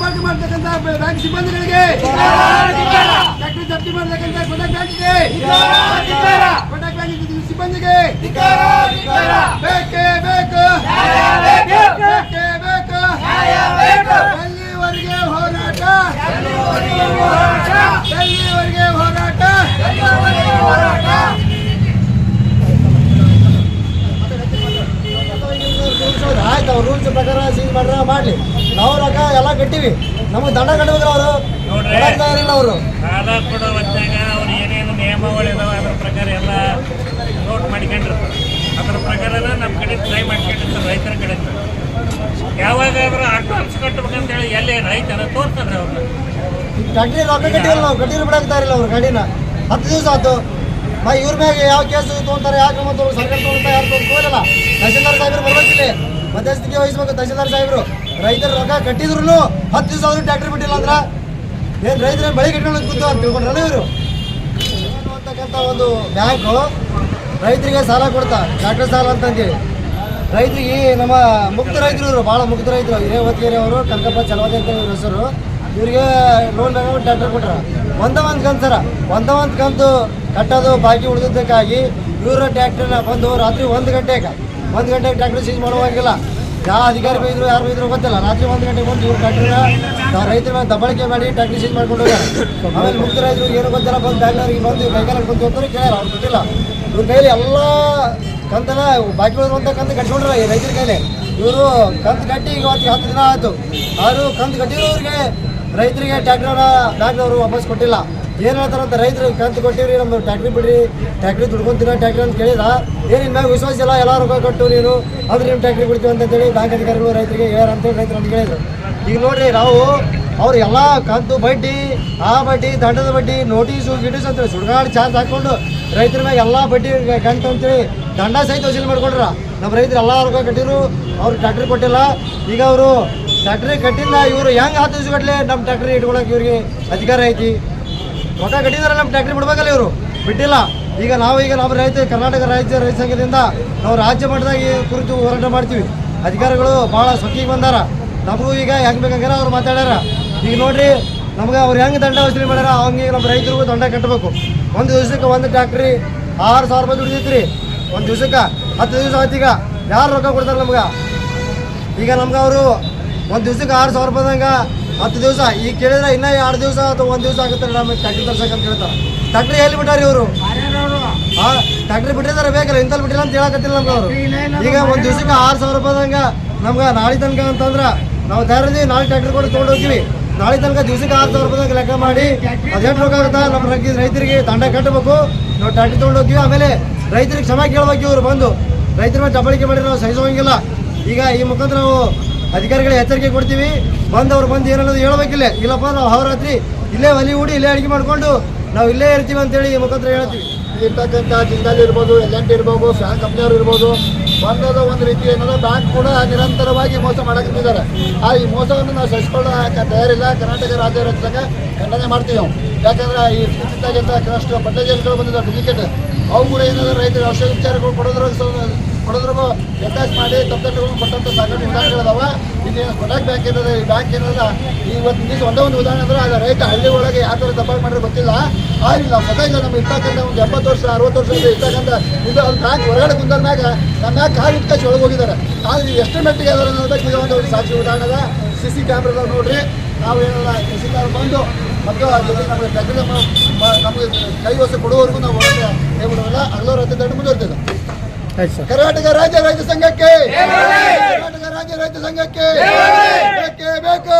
ದಬ್ಬಾಳಿಕೆ ಮಾಡ್ತಕ್ಕಂತ bank ಸಿಬ್ಬಂದಿಗಳಿಗೆ factory ಜಪ್ತಿ ಮಾಡ್ತಕ್ಕಂತ bank ಸಿಬ್ಬಂದಿಗೆ ಬೇಕೇ ಬೇಕು ಹೋರಾಟ ಹೋರಾಟ, ಆಯ್ತು ರೂಲ್ಸ್ ಪ್ರಕಾರ ಸೀಲ್ ಮಾಡ್ರ ಮಾಡ್ಲಿ. ನಾವು ರೊಕ್ಕ ಎಲ್ಲ ಕಟ್ಟಿವಿ. ನಮಗೆ ದಂಡ ಕಟ್ಟಬೇಕ್ರ ಅವರು. ಇಲ್ಲ ಅವರು. ಸಾಲ ಕೊಡೋ ಹೊತ್ತಾಗ ಅವ್ರು ಏನೇನು ನಿಯಮಾವಳಿದಾವ ಅದ್ರ ಪ್ರಕಾರ ಎಲ್ಲ ನೋಟ್ ಮಾಡ್ಕೊಂಡಿರ್ತಾರೆ ಅದ್ರ ಪ್ರಕಾರನ ನಮ್ಮ ಕಡೆ ಟ್ರೈ ಮಾಡ್ಕೊಂಡಿರ್ತಾರೆ ರೈತರ ಕಡೆ. ಯಾವಾಗ ಅಡ್ವಾನ್ಸ್ ಕಟ್ಟಬೇಕಂತ ಹೇಳಿ ಎಲ್ಲಿ ರೈತರ ತೋರ್ತಾರೆ ಅವ್ರನ್ನ ಕಟ್ಟಿ ರೊಕ್ಕ ಕಟ್ಟಿಲ್ಲ ನಾವು ಕಟ್ಟಿದ್ರು ಬಿಡಾಕ್ತಾ ಇರಲಿಲ್ಲ ಅವ್ರು ಗಾಡಿನ. ಹತ್ತು ದಿವಸ ಆಯ್ತು. ಮಾ ಇವ್ರ ಮ್ಯಾಗ ಯಾವ ಕೇಸು ತೊಗೊಂತಾರೆ ಯಾವ ಕ್ರಮ ತಗೊಂಡು ಸರ್ಕಾರ ತೊಗೊಂಡ್ತಾ ಯಾರು ತೋರಿಲ್ಲ ತಹಸೀಲ್ದಾರ್ ಸಾಹೇಬ್ರು ಬರ್ಬೇಕಿಲ್ಲ. ಮಧ್ಯಸ್ಥಿಕೆ ವಹಿಸ್ಬೇಕು ತಹಸೀಲ್ದಾರ್ ಸಾಹೇಬ್ರು. ರೈತರ ರೊಕ್ಕ ಕಟ್ಟಿದ್ರು ಹತ್ತು ದಿವಸ ಆದ್ರೂ ಟ್ರ್ಯಾಕ್ಟರ್ ಬಿಟ್ಟಿಲ್ಲ ಅಂದ್ರ? ಏನು ರೈತರ ಬೆಳೆ ಕಟ್ಕೊಂಡು ಕೂತು ಅಂತ ತಿಳ್ಕೊಂಡ್ರಲ್ಲ ಇವರು? ಅಂತಕ್ಕಂಥ ಒಂದು ಬ್ಯಾಂಕು ರೈತರಿಗೆ ಸಾಲ ಕೊಡ್ತಾ ಟ್ರ್ಯಾಕ್ಟರ್ ಸಾಲ ಅಂತಂದೇಳಿ. ರೈತರಿಗೆ ನಮ್ಮ ಮುಕ್ತ ರೈತರು ಇವರು, ಭಾಳ ಮುಕ್ತ ರೈತರು. ಹಿರೇವತಿಯರಿ ಅವರು ಕನಕಪ್ಪ ಚಲವತಿ ಅಂತ ಇವ್ರ ಹೆಸರು. ಇವರಿಗೆ ಲೋನ್ ಬೇಕು ಟ್ರ್ಯಾಕ್ಟರ್ ಕೊಟ್ರ. ಒಂದ ಒಂದು ಕಂತು ಸರ. ಒಂದ ಒಂದು ಕಂತು ಕಟ್ಟೋದು ಬಾಕಿ ಉಳಿದಿದ್ದಕ್ಕಾಗಿ ಇವರ ಟ್ರ್ಯಾಕ್ಟರ್ನ ಬಂದು ರಾತ್ರಿ ಒಂದು ಗಂಟೆಗೆ ಒಂದು ಗಂಟೆಗೆ ಟ್ರ್ಯಾಕ್ಟರ್ ಸೀಸ್ ಮಾಡುವಂಗಿಲ್ಲ. ಯಾವ ಅಧಿಕಾರಿ ಬೈದ್ರು, ಯಾರು ಬೈದ್ರು ಗೊತ್ತಿಲ್ಲ. ರಾತ್ರಿ ಒಂದು ಗಂಟೆಗೆ ಬಂದು ಇವ್ರು ಟ್ರ್ಯಾಕ್ಟರ್ನ ರೈತರ ಮೇಲೆ ದಬ್ಬಳಿಕೆ ಮಾಡಿ ಟೆಕ್ನಿಷಿಯನ್ ಮಾಡ್ಕೊಂಡು ಆಮೇಲೆ ಮುಗಿದ್ರೆ ರೈತರು ಏನು ಗೊತ್ತಿಲ್ಲ, ಬಂದು ಬ್ಯಾಂಗ್ಳೂರಿಗೆ ಬಂದು ಕೈಕಾಲ ಬಂದು ಹೋಗ್ತಾರೆ ಕೇಳ್ಯಾರ, ಅವ್ರು ಗೊತ್ತಿಲ್ಲ. ಇವ್ರ ಕೈಲಿ ಎಲ್ಲ ಕಂತನ, ಬಾಕಿ ಉಳಿದಂತ ಕಂತು ಕಟ್ಕೊಂಡ್ರ ಈ ರೈತರ ಕೈಲಿ. ಇವರು ಕಂತು ಕಟ್ಟಿ ಈಗ ಇವತ್ತಿಗೆ ಹತ್ತು ದಿನ ಆಯ್ತು. ಆದರೂ ಕಂತು ಕಟ್ಟಿರೋರಿಗೆ ರೈತರಿಗೆ ಟ್ರ್ಯಾಕ್ಟರ್ನ ಬ್ಯಾಂಕ್ನವರು ವಾಪಸ್ ಕೊಟ್ಟಿಲ್ಲ. ಏನು ಹೇಳ್ತಾರಂತ ರೈತರು ಕಂತು ಕೊಟ್ಟಿವ್ರಿ, ನಮ್ಮ ಟ್ಯಾಕ್ಟ್ರಿ ಬಿಡ್ರಿ, ಟ್ಯಾಕ್ಟ್ರಿ ದುಡ್ಕೊಂತೀನ ಟ್ಯಾಕ್ಟ್ರಿ ಅಂತ ಕೇಳಿದ ಏನು ಇನ್ಮ್ಯಾಗ ವಿಶ್ವಾಸ ಇಲ್ಲ, ಎಲ್ಲ ರೊಕ್ಕ ಕೊಟ್ಟು ನೀನು, ಆದ್ರೆ ನಿಮ್ಮ ಟ್ಯಾಕ್ಟ್ರಿ ಬಿಡ್ತೀವಿ ಅಂತೇಳಿ ಬ್ಯಾಂಕ್ ಅಧಿಕಾರಿಗಳು ರೈತರಿಗೆ ಹೇಳ್ಯಾರ ಅಂತೇಳಿ ರೈತರು ಅಂತ ಕೇಳಿದ್ರು ಈಗ ನೋಡ್ರಿ ನಾವು ಅವ್ರು ಎಲ್ಲ ಕಂತು ಬಡ್ಡಿ, ಆ ಬಡ್ಡಿ, ದಂಡದ ಬಡ್ಡಿ, ನೋಟಿಸು ಗಿಟೀಸ್ ಅಂತೇಳಿ ಸುಡ್ಗಾಡು ಚಾರ್ಜ್ ಹಾಕೊಂಡು ರೈತರ ಮ್ಯಾಗ ಎಲ್ಲ ಬಡ್ಡಿ ಗಂಟು ಅಂತೇಳಿ ದಂಡ ಸಹಿತ ವಸೂಲಿ ಮಾಡ್ಕೊಂಡ್ರ. ನಮ್ಮ ರೈತರು ಎಲ್ಲ ರೊಕ್ಕ ಕಟ್ಟಿದ್ರು, ಅವ್ರು ಟ್ಯಾಕ್ಟ್ರಿ ಕೊಟ್ಟಿಲ್ಲ. ಈಗ ಅವರು ಟ್ಯಾಕ್ಟ್ರಿ ಕಟ್ಟಿಲ್ಲ ಇವರು ಹೆಂಗೆ ಹತ್ತು ದಿವಸ ನಮ್ಮ ಟ್ಯಾಕ್ಟ್ರಿ ಇಟ್ಕೊಳಕ್ಕೆ ಇವ್ರಿಗೆ ಅಧಿಕಾರ ಐತಿ? ರೊಕ್ಕ ಕಟ್ಟಿದಾರೆ ನಮ್ಮ ಟ್ಯಾಕ್ಟ್ರಿ ಬಿಡ್ಬೇಕಲ್ಲ ಇವರು. ಬಿಟ್ಟಿಲ್ಲ. ಈಗ ನಾವು ಈಗ ನಮ್ಮ ರೈತ ಕರ್ನಾಟಕ ರಾಜ್ಯ ರೈತ ಸಂಘದಿಂದ ನಾವು ರಾಜ್ಯ ಮಟ್ಟದಾಗ ಈ ಕುರಿತು ಹೋರಾಟ ಮಾಡ್ತೀವಿ. ಅಧಿಕಾರಿಗಳು ಭಾಳ ಸೊಕ್ಕಿಗೆ ಬಂದಾರ. ನಮಗೂ ಈಗ ಹೆಂಗೆ ಬೇಕಂಗಾರ ಅವ್ರು ಮಾತಾಡ್ಯಾರ. ಈಗ ನೋಡ್ರಿ, ನಮ್ಗೆ ಅವ್ರು ಹೆಂಗೆ ದಂಡ ವಸೂಲಿ ಮಾಡ್ಯಾರ ಹಂಗೆ ನಮ್ಮ ರೈತರಿಗೂ ದಂಡ ಕಟ್ಟಬೇಕು. ಒಂದು ದಿವಸಕ್ಕೆ ಒಂದು ಟ್ಯಾಕ್ಟ್ರಿ ಆರು ಸಾವಿರ ರೂಪಾಯಿ ದುಡಿದೈತ್ರಿ ಒಂದು ದಿವ್ಸಕ್ಕೆ, ಹತ್ತು ದಿವಸ ಈಗ. ಯಾರು ರೊಕ್ಕ ಕೊಡ್ತಾರೆ ನಮ್ಗೆ? ಈಗ ನಮ್ಗೆ ಅವರು ಒಂದು ದಿವ್ಸಕ್ಕೆ ಆರು ಸಾವಿರ ರೂಪಾಯಿದಂಗ ಹತ್ತು ದಿವಸ ಈಗ ಕೇಳಿದ್ರೆ ಇನ್ನೂ ಎರಡು ದಿವಸ ಅಥವಾ ಒಂದು ದಿವಸ ಆಗುತ್ತೆ ನಮಗೆ ಟ್ಯಾಕ್ಟ್ರಿ ತರ್ಸಕ್ಕೆ ಅಂತ ಹೇಳ್ತಾರೆ. ಟ್ಯಾಕ್ಟ್ರಿ ಎಲ್ಲಿ ಬಿಟ್ಟಾರಿ ಇವರು? ಹಾಂ ಟ್ಯಾಕ್ಟ್ರಿ ಬಿಟ್ಟಿದ್ದಾರೆ ಬೇಕಲ್ಲ ಇಂಥಲ್ಲಿ ಬಿಟ್ಟಿಲ್ಲ ಅಂತ ಹೇಳಕತ್ತಿಲ್ಲ ನಮ್ಗೆ ಅವರು. ಈಗ ಒಂದು ದಿವಸಕ್ಕೆ ಆರು ಸಾವಿರ ರೂಪಾಯಿದಂಗೆ ನಮ್ಗೆ ನಾಳೆ ತನಕ ಅಂತಂದ್ರೆ ನಾವು ಧೈರ್ಯದಿ ನಾಳೆ ಟ್ಯಾಕ್ಟ್ರಿ ಕೊಟ್ಟು ತೊಗೊಂಡು ಹೋಗ್ತೀವಿ. ನಾಳೆ ತನಕ ದಿವಸಕ್ಕೆ ಆರು ಸಾವಿರ ರೂಪಾಯಿದಾಗ ಲೆಕ್ಕ ಮಾಡಿ ಅದೆಷ್ಟು ರೊಕ್ಕ ಆಗುತ್ತಾ? ನಮ್ಮ ರೈತ- ರೈತರಿಗೆ ದಂಡ ಕಟ್ಟಬೇಕು. ನಾವು ಟ್ಯಾಕ್ಟ್ರಿ ತೊಗೊಂಡು ಹೋಗ್ತೀವಿ. ಆಮೇಲೆ ರೈತರಿಗೆ ಕ್ಷಮೆ ಕೇಳ್ಬೇಕು ಇವರು ಬಂದು. ರೈತರ ಮೇಲೆ ಚಬಳಿಕೆ ಮಾಡಿ ನಾವು ಸಹಿಸೋಂಗಿಲ್ಲ. ಈಗ ಈ ಮುಖಾಂತರ ನಾವು ಅಧಿಕಾರಿಗಳಿಗೆ ಎಚ್ಚರಿಕೆ ಕೊಡ್ತೀವಿ. ಬಂದವ್ರು ಬಂದು ಏನನ್ನೋದು ಹೇಳ್ಬೇಕಿಲ್ಲ. ಇಲ್ಲಪ್ಪ, ನಾವು ಹವರಾತ್ರಿ ಇಲ್ಲೇ ಒಲಿ ಹೂಡಿ, ಇಲ್ಲೇ ಅಡಿಗೆ ಮಾಡಿಕೊಂಡು ನಾವು ಇಲ್ಲೇ ಇರ್ತೀವಿ ಅಂತೇಳಿ ಮುಖಾಂತರ ಹೇಳ್ತೀವಿ. ಇರ್ತಕ್ಕಂಥ ಜಿಂದಾಲ್ ಇರ್ಬೋದು, ಎಲ್ ಎನ್ ಇರ್ಬೋದು ಫ್ಯಾನ್ ಕಂಪ್ನಿಯವ್ರು ಇರ್ಬೋದು, ಬಂದದ ಒಂದು ರೀತಿ ಏನದ, ಬ್ಯಾಂಕ್ ಕೂಡ ನಿರಂತರವಾಗಿ ಮೋಸ ಮಾಡಕತ್ತಿದ್ದಾರೆ. ಆ ಈ ಮೋಸವನ್ನು ನಾವು ಸಹಿಸ್ಕೊಳ್ಳೋ ತಯಾರಿಲ್ಲ. ಕರ್ನಾಟಕ ರಾಜ್ಯ ರಚಿಸಕ್ಕೆ ಖಂಡನೆ ಮಾಡ್ತೀವಿ ನಾವು. ಯಾಕಂದ್ರೆ ಈ ಇತ್ತಿದ್ದಾಗಿಂದ ಕೆಲವಷ್ಟು ಪಟ್ಟಜೇಲ್ಗಳು ಬಂದಿದ್ದಾರೆ ಡುಪ್ಲಿಕೇಟ್ ಅವು ಕೂಡ ಏನಾದರೂ ರೈತರು ಔಷಧ ವಿಚಾರಗಳು ಕೊಡೋದ್ರ ಕೊಡೋದ್ರಿಗೂ ವ್ಯತ್ಯಾಸ ಮಾಡಿ ತಪ್ಪು ಕೊಟ್ಟಂತ ಸಾಕಷ್ಟು ಉದಾಹರಣೆಗಳಿದಾವೆ ಇದು ಕೊಡಕ್ ಬ್ಯಾಂಕ್ ಏನದ, ಈ ಬ್ಯಾಂಕ್ ಏನದ, ಇವತ್ತು ದಿವಸ ಒಂದೇ ಒಂದು ಉದಾಹರಣೆ ಅಂದ್ರೆ ಅದು ರೈತ ಹಳ್ಳಿ ಒಳಗೆ ಯಾವ ಥರ ದಬ್ಬಾಳಿ ಮಾಡಿದ್ರೆ ಗೊತ್ತಿಲ್ಲ. ಆಗಿಲ್ಲ ಸದಾ ಇಲ್ಲ ನಮ್ಗೆ ಇರ್ತಕ್ಕಂಥ ಒಂದು ಎಂಬತ್ತು ವರ್ಷ, ಅರವತ್ತು ವರ್ಷದಿಂದ ಇರ್ತಕ್ಕಂಥ ಇದು ಅದು ಬ್ಯಾಂಕ್ ಹೊರಗಡೆ ಮ್ಯಾಗ ನಮ್ಮ ಮ್ಯಾಗ ಕಾಲು ಇಟ್ಕಾಸಿ ಒಳಗೆ ಹೋಗಿದ್ದಾರೆ. ಆದ್ರೆ ಎಷ್ಟು ಮಟ್ಟಿಗೆ ಅದರ ನೋಡ್ಬೇಕು ಇದು ಒಂದು ಸಾಕ್ಷಿ ಉದಾಹರಣೆ ಸಿ ಸಿ ಕ್ಯಾಮ್ರಾದಾಗ ನೋಡ್ರಿ. ನಾವು ಏನಲ್ಲ ತಹಸೀಲ್ದಾರ್ ಬಂದು ಮತ್ತು ನಮಗೆ ನಮಗೆ ಕೈ ವಸ್ತು ಕೊಡುವವರೆಗೂ ನಾವು ಒಳಗೆ ಹೇಳ್ಬಿಡೋಲ್ಲ ಅಲ್ಲೋ ರದ್ದು ದಂಡ ಮುಂದುವರ್ತಿದ್ದೆ ಆಯ್ತು ಸರ್ ಕರ್ನಾಟಕ ರಾಜ್ಯ ರೈತ ಸಂಘಕ್ಕೆ. ಕರ್ನಾಟಕ ರಾಜ್ಯ ರೈತ ಸಂಘಕ್ಕೆ. ಬೇಕೇ ಬೇಕು.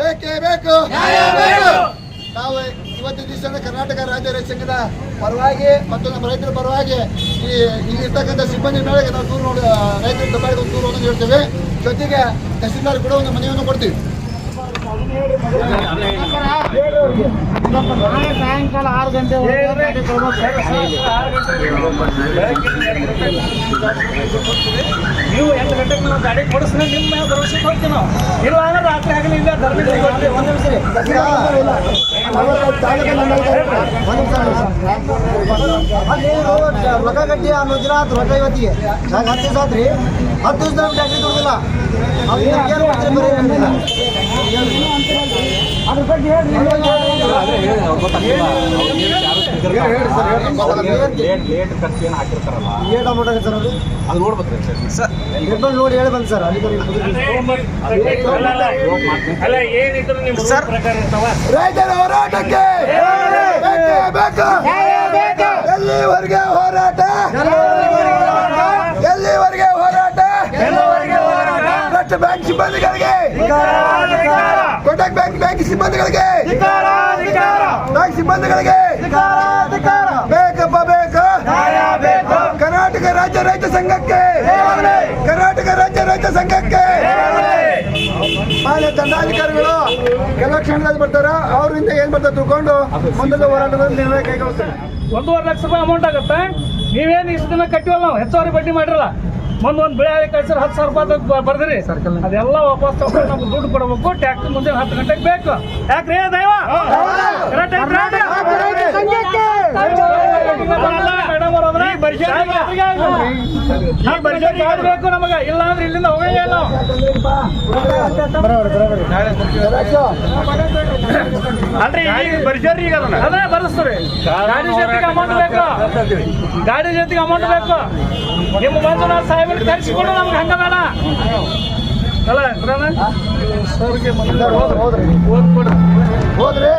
ಬೇಕೇ! ಬೇಕು ನಾವು ಇವತ್ತು ದಿವಸ ಕರ್ನಾಟಕ ರಾಜ್ಯ ರೈತ ಸಂಘದ ಪರವಾಗಿ ಮತ್ತು ನಮ್ಮ ರೈತರ ಪರವಾಗಿ ಈ ಇಲ್ಲಿ ಇರ್ತಕ್ಕಂಥ ಸಿಬ್ಬಂದಿ ಮೇಲೆ ನಾವು ದೂರು ನೋಡಿ ರೈತರ ದೂರು ಒಂದು ಹೇಳ್ತೇವೆ. ಜೊತೆಗೆ ತಹಸೀಲ್ದಾರ್ ಕೂಡ ಒಂದು ಮನೆಯನ್ನು ಕೊಡ್ತೀವಿ. ಸಾಯಂಕಾಲ ಆರು ಗಂಟೆ ನೀವು ಎಂಟು ಗಂಟೆಗೆ ನಾವು ಗಾಡಿ ಕೊಡಿಸ್ಲಿ ನಿಮ್ಮ ಭರವಸೆ ಕೊಡ್ತೀವಿ ನಾವು ಇಲ್ಲ ಅಂದ್ರೆ ರಾತ್ರಿ ಆಗಲಿ ಇಲ್ಲ ಧರ್ಮದಲ್ಲಿ ಕೊಡ್ತೀವಿ ಒಂದು ನಿಮಿಷ. ಅಲ್ಲಿ ರೊಕ್ಕ ರೊಕ್ಕ ಇವತ್ತಿಗೆ ಹತ್ತು ದಿವಸ ಆತ್ರಿ ಹತ್ತು ದಿವಸ ಟ್ಯಾಕ್ಟ್ರಿ ದುಡ್ದಿಲ್ಲ ಅದು ಅದ್ರ ಬಗ್ಗೆ ಸರ್ ಅದು? ಅದು ನೋಡ್ಬೇಕು ಸರ್. ಎಡ್ಕೊಂಡು ನೋಡಿ ಹೇಳಿ ಬಂದು ಸರ್ ಅಲ್ಲಿ ಅಲ್ಲ, ಅಲ್ಲ, ಅಲ್ಲ ಏನಿದ್ರು ನಿಮ್ಮ ಪ್ರಕಾರ ಇರ್ತಾವ ರೈತರ ಹೋರಾಟಕ್ಕೆ ಬೇಕೇ ಬೇಕು. ಎಲ್ಲಿವರೆಗೆ ಹೋರಾಟ ಎಲ್ಲಿವರೆಗೆ ಹೋರಾಟ ಭ್ರಷ್ಟ ಬ್ಯಾಂಕ್ ಸಿಬ್ಬಂದಿಗಳಿಗೆ ಕೋಟಕ್ ಬ್ಯಾಂಕ್ ಬ್ಯಾಂಕ್ ಸಿಬ್ಬಂದಿಗಳಿಗೆ. ಬ್ಯಾಂಕ್ ಸಿಬ್ಬಂದಿಗಳಿಗೆ. ಬೇಕಪ್ಪ ಬೇಕು? ಕರ್ನಾಟಕ ರಾಜ್ಯ ರೈತ ಸಂಘಕ್ಕೆ. ಕರ್ನಾಟಕ ರಾಜ್ಯ ರೈತ ಸಂಘಕ್ಕೆ. ಮಾನ್ಯ ದಂಡಾಧಿಕಾರಿಗಳು ಕೆಲವು ಕ್ಷಣದಲ್ಲಿ ಬರ್ತಾರ. ಅವರಿಂದ ಏನ್ ಬರ್ತಾರೆ ತಿಳ್ಕೊಂಡು ಮುಂದಿನ ಹೋರಾಟದಲ್ಲಿ ನಿರ್ಣಯ ಕೈಗೊಳ್ತಾರೆ. ಒಂದೂವರೆ ಲಕ್ಷ ರೂಪಾಯಿ ಅಮೌಂಟ್ ಆಗುತ್ತೆ. ನೀವೇನು ಇಷ್ಟು ದಿನ ಕಟ್ಟಿವಲ್ಲ ನಾವು ಹೆಚ್ಚುವರಿ ಬಡ್ಡಿ ಮಾಡಿರಲ್ಲ. ಮುಂದೆ ಒಂದು ಬೆಳೆ ಕಳ್ಸಿರ ಹತ್ತು ಸಾವಿರ ರೂಪಾಯಿ ಬರ್ದ್ರಿ. ಸರ್ಕಲ್ ಅದೆಲ್ಲ ವಾಪಸ್ ತಗೊಂಡು ನಮ್ಗೆ ದುಡ್ಡು ಕೊಡಬೇಕು ಟ್ಯಾಕ್ಟರ್ ಮುಂದೆ ಹತ್ತು ಗಂಟೆಗೆ ಬೇಕು. ಯಾಕ್ರಿ? ದೈವ? ಕರೆಕ್ಟ್ ಐತ್ರಿ? ಮೇಡಮ್ ಅವ್ರು ಅಂದ್ರೆ ಈ ಬರ್ಜರಿ ಗಾಡಿ ಬೇಕು ನಮಗೆ? ಇಲ್ಲ ಅಂದ್ರೆ ಇಲ್ಲಿಂದ ಹೋಗಂಗಿಲ್ಲ ನಾವು. ಅಲ್ರಿ ಬರ್ಜರಿ ಅದೇ ಬರ್ಸ್ತೀರಿ ಗಾಡಿ ಜೊತೆಗೆ ಅಮೌಂಟ್ ಬೇಕು. ಗಾಡಿ ಜೊತೆಗೆ ಅಮೌಂಟ್ ಬೇಕು. ನಿಮ್ಮ ಮಂಜುನಾಥ್ ಸಾಹೇಬರಿಗೆ ತರಿಸಿಕೊಡು ನಮ್ಗೆ ಹಂಗ ಬೇಡ. ಅಲ್ಲ? ಸರ್ಗೆ ಹೋದ್ರು. ಹೋದ್ರೆ.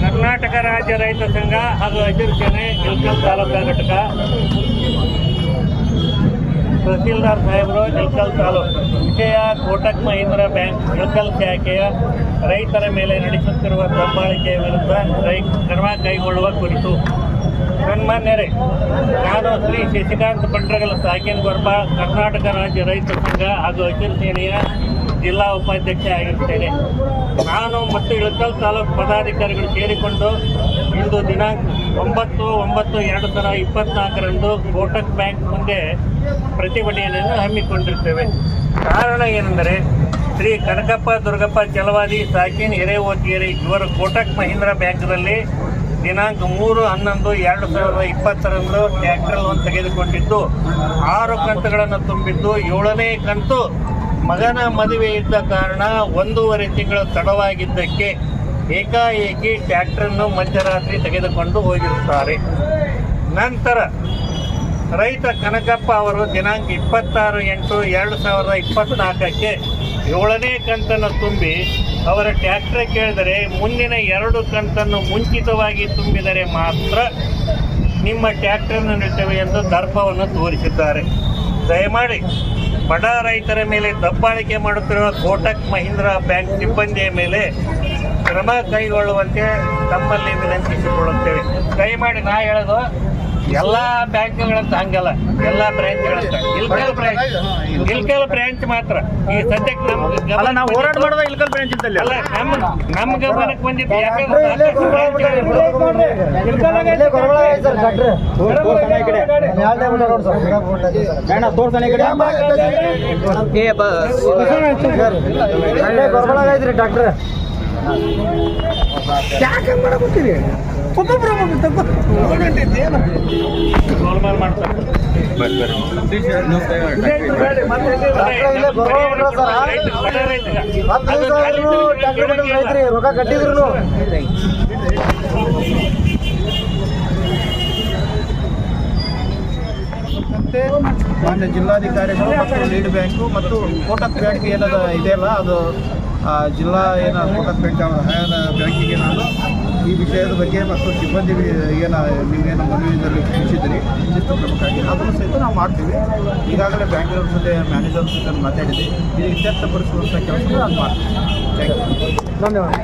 ಕರ್ನಾಟಕ ರಾಜ್ಯ ರೈತ ಸಂಘ ಹಾಗೂ ಹಸಿರು ಸೇನೆ ಇಲ್ಕಲ್ ತಾಲೂಕಾ ಘಟಕ. ತಹಸೀಲ್ದಾರ್ ಸಾಹೇಬರು ಇಲ್ಕಲ್ ತಾಲೂಕು. ವಿಜಯ ಕೋಟಕ್ ಮಹೀಂದ್ರ ಬ್ಯಾಂಕ್ ಇಲ್ಕಲ್ ಶಾಖೆಯ ರೈತರ ಮೇಲೆ ನಡೆಸುತ್ತಿರುವ ದಬ್ಬಾಳಿಕೆಯ ವಿರುದ್ಧ ರೈ ಕ್ರಮ ಕೈಗೊಳ್ಳುವ ಕುರಿತು. ಸನ್ಮಾನ್ಯರೇ ನಾನು ಶ್ರೀ ಶಶಿಕಾಂತ್ ಪಟ್ರಗಲ ಸಾಕಿನ್ ಗೊರ್ಬ ಕರ್ನಾಟಕ ರಾಜ್ಯ ರೈತ ಸಂಘ ಹಾಗೂ ಹಸಿರು ಸೇನೆಯ ಜಿಲ್ಲಾ ಉಪಾಧ್ಯಕ್ಷ ಆಗಿರುತ್ತೇನೆ ನಾನು ಮತ್ತು ಇಳಕಲ್ ತಾಲೂಕು ಪದಾಧಿಕಾರಿಗಳು ಸೇರಿಕೊಂಡು ಇಂದು ದಿನಾಂಕ ಒಂಬತ್ತು ಒಂಬತ್ತು ಎರಡು ಸಾವಿರ ಇಪ್ಪತ್ನಾಲ್ಕರಂದು ಕೋಟಕ್ ಬ್ಯಾಂಕ್ ಮುಂದೆ ಪ್ರತಿಭಟನೆಯನ್ನು ಹಮ್ಮಿಕೊಂಡಿರ್ತೇವೆ. ಕಾರಣ ಏನೆಂದರೆ ಶ್ರೀ ಕನಕಪ್ಪ ದುರ್ಗಪ್ಪ ಚಲವಾದಿ ಸಾಕಿನ್ ಹಿರೇಓತಿಯರಿ ಇವರು ಕೋಟಕ್ ಮಹೀಂದ್ರ ಬ್ಯಾಂಕ್ನಲ್ಲಿ ದಿನಾಂಕ ಮೂರು, ಹನ್ನೊಂದು, ಎರಡು ಸಾವಿರದ ಇಪ್ಪತ್ತರಂದು ಟ್ರ್ಯಾಕ್ಟರ್ ಲೋನ್ ತೆಗೆದುಕೊಂಡಿದ್ದು, ಆರು ಕಂತುಗಳನ್ನು ತುಂಬಿದ್ದು, ಏಳನೇ ಕಂತು ಮಗನ ಮದುವೆ ಇದ್ದ ಕಾರಣ ಒಂದೂವರೆ ತಿಂಗಳು ತಡವಾಗಿದ್ದಕ್ಕೆ ಏಕಾಏಕಿ ಟ್ರ್ಯಾಕ್ಟರನ್ನು ಮಧ್ಯರಾತ್ರಿ ತೆಗೆದುಕೊಂಡು ಹೋಗಿರುತ್ತಾರೆ. ನಂತರ ರೈತ ಕನಕಪ್ಪ ಅವರು ದಿನಾಂಕ ಇಪ್ಪತ್ತಾರು ಎಂಟು, ಎರಡು ಸಾವಿರದ ಇಪ್ಪತ್ತ್ನಾಲ್ಕಕ್ಕೆ ಏಳನೇ ಕಂತನ್ನು ತುಂಬಿ ಅವರ ಟ್ಯಾಕ್ಟರ್ ಕೇಳಿದರೆ ಮುಂದಿನ ಎರಡು ಕಂತನ್ನು ಮುಂಚಿತವಾಗಿ ತುಂಬಿದರೆ ಮಾತ್ರ ನಿಮ್ಮ ಟ್ಯಾಕ್ಟ್ರನ್ನು ನೀಡುತ್ತೇವೆ ಎಂದು ದರ್ಪವನ್ನು ತೋರಿಸಿದ್ದಾರೆ. ದಯಮಾಡಿ ಬಡ ರೈತರ ಮೇಲೆ ದಬ್ಬಾಳಿಕೆ ಮಾಡುತ್ತಿರುವ ಕೋಟಕ್ ಮಹೀಂದ್ರಾ ಬ್ಯಾಂಕ್ ಸಿಬ್ಬಂದಿಯ ಮೇಲೆ ಕ್ರಮ ಕೈಗೊಳ್ಳುವಂತೆ ತಮ್ಮಲ್ಲಿ ವಿನಂತಿಸಿಕೊಳ್ಳುತ್ತೇವೆ. ದಯಮಾಡಿ ನಾ ಹೇಳೋದು ಎಲ್ಲ ಬ್ಯಾಂಕ್ಗಳಂತ ಹಂಗಲ್ಲ ಎಲ್ಲ ಬ್ರಾಂಚ್ಗಳಂತ ಇಲ್ಕಲ್ ಬ್ರಾಂಚ್ ಇಲ್ಕಲ್ ಬ್ರಾಂಚ್ ಮಾತ್ರ ಈ ಸದ್ಯಕ್ಕೆ ನಮ್ಗೆ ಅಲ್ಲ ನಾವು ಹೋರಾಟ ಮಾಡೋದು ಇಲ್ಕಲ್ ಬ್ರಾಂಚ್ ಅಂತ ಅಲ್ಲ ನಮ್ಮ ನಮ್ಮ ಗಮನಕ್ಕೆ ಬಂದಿದ್ದು ಯಾಕಂದ್ರೆ ಸಾಕಷ್ಟು ಬ್ರಾಂಚ್ಗಳಿವೆ. ಇಲ್ಲೇ ಗೊರಬಳ ಐತೆ ಐತ್ರಿ ರೊಕ್ಕ ಕಟ್ಟಿದ್ರು ಮತ್ತೆ ಮಾನ್ಯ ಜಿಲ್ಲಾಧಿಕಾರಿಗಳು ಮತ್ತು ಲೀಡ್ ಬ್ಯಾಂಕು ಮತ್ತು ಕೋಟಕ್ ಬ್ಯಾಂಕ್ ಏನದ ಇದೆಯಲ್ಲ ಅದು ಜಿಲ್ಲಾ ಏನ ಕೋಟಕ್ ಅವರ ಹ್ಯಾನ ಬ್ಯಾಂಕಿಗೆ ನಾನು ಈ ವಿಷಯದ ಬಗ್ಗೆ ಮತ್ತು ಸಿಬ್ಬಂದಿ ಏನು ನೀವೇನು ಮನವಿಯಲ್ಲಿ ತಿಳಿಸಿದ್ರಿ ಶಿಸ್ತು ಕ್ರಮಕ್ಕಾಗಿ ಅದನ್ನು ಸಹಿತ ನಾವು ಮಾಡ್ತೀವಿ. ಈಗಾಗಲೇ ಬ್ಯಾಂಕಿನ ಜೊತೆ ಮ್ಯಾನೇಜರ್ ಜೊತೆ ಮಾತಾಡಿದ್ವಿ ಇದು ಇತ್ಯರ್ಥಪಡಿಸುವಂಥ ಕೆಲಸ ನಾನು ಮಾಡ್ತೀನಿ. ಥ್ಯಾಂಕ್ ಯು ಧನ್ಯವಾದ.